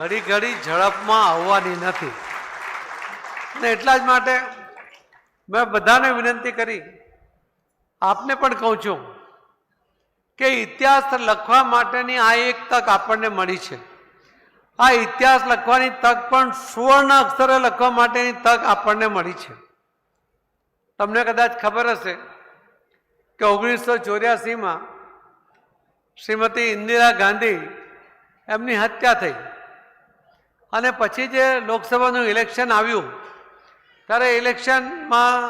ઘડી ઘડી ઝડપમાં આવવાની નથી. અને એટલા જ માટે મેં બધાને વિનંતી કરી, આપને પણ કહું છું કે ઇતિહાસ લખવા માટેની આ એક તક આપણને મળી છે. આ ઇતિહાસ લખવાની તક પણ સુવર્ણ અક્ષરે લખવા માટેની તક આપણને મળી છે. તમને કદાચ ખબર હશે કે ઓગણીસો ચોર્યાસીમાં શ્રીમતી ઇન્દિરા ગાંધી એમની હત્યા થઈ. અને પછી જે લોકસભાનું ઇલેક્શન આવ્યું, ત્યારે ઇલેક્શનમાં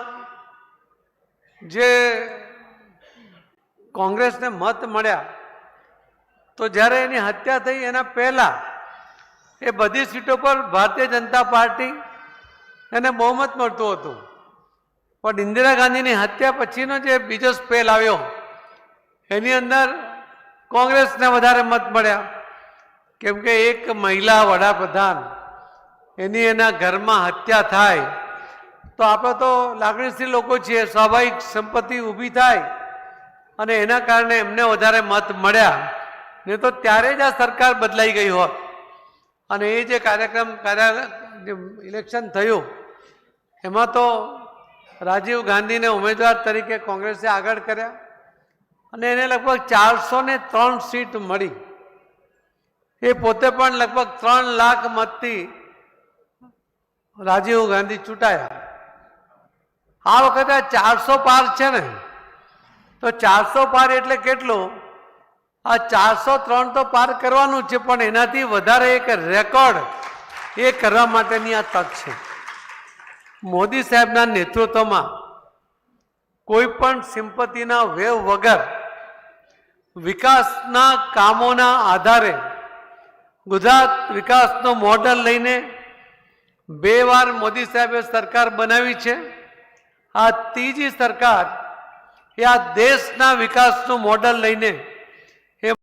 જે કોંગ્રેસને મત મળ્યા, તો જ્યારે એની હત્યા થઈ, એના પહેલાં એ બધી સીટો પર ભારતીય જનતા પાર્ટી એને બહુમત મળતું હતું. પણ ઇન્દિરા ગાંધીની હત્યા પછીનો જે બીજો સ્પેલ આવ્યો, એની અંદર કોંગ્રેસને વધારે મત મળ્યા. કેમ કે એક મહિલા વડાપ્રધાન, એની એના ઘરમાં હત્યા થાય, તો આપણે તો લાગણીશીલ લોકો છીએ, સ્વાભાવિક સંપત્તિ ઊભી થાય, અને એના કારણે એમને વધારે મત મળ્યા. ને તો ત્યારે જ આ સરકાર બદલાઈ ગઈ હોત. અને એ જે કાર્યક્રમ, કાર્ય ઇલેક્શન થયું, એમાં તો રાજીવ ગાંધીને ઉમેદવાર તરીકે કોંગ્રેસે આગળ કર્યા, અને એને લગભગ ચારસો ને ત્રણ સીટ મળી. એ પોતે પણ લગભગ ત્રણ લાખ મતથી રાજીવ ગાંધી ચૂંટાયા. આ વખતે ચારસો પાર છે ને? તો ચારસો પાર એટલે કેટલું? આ ચારસો ત્રણ તો પાર કરવાનું છે, પણ એનાથી વધારે એક રેકોર્ડ એ કરવા માટેની આ તક છે. મોદી સાહેબના નેતૃત્વમાં કોઈ પણ સિમ્પતિના વેવ વગર વિકાસના કામોના આધારે ગુજરાત વિકાસનો મોડલ લઈને બે વાર મોદી સાહેબે સરકાર બનાવી છે. આ ત્રીજી સરકાર એ આ દેશના વિકાસનું મોડલ લઈને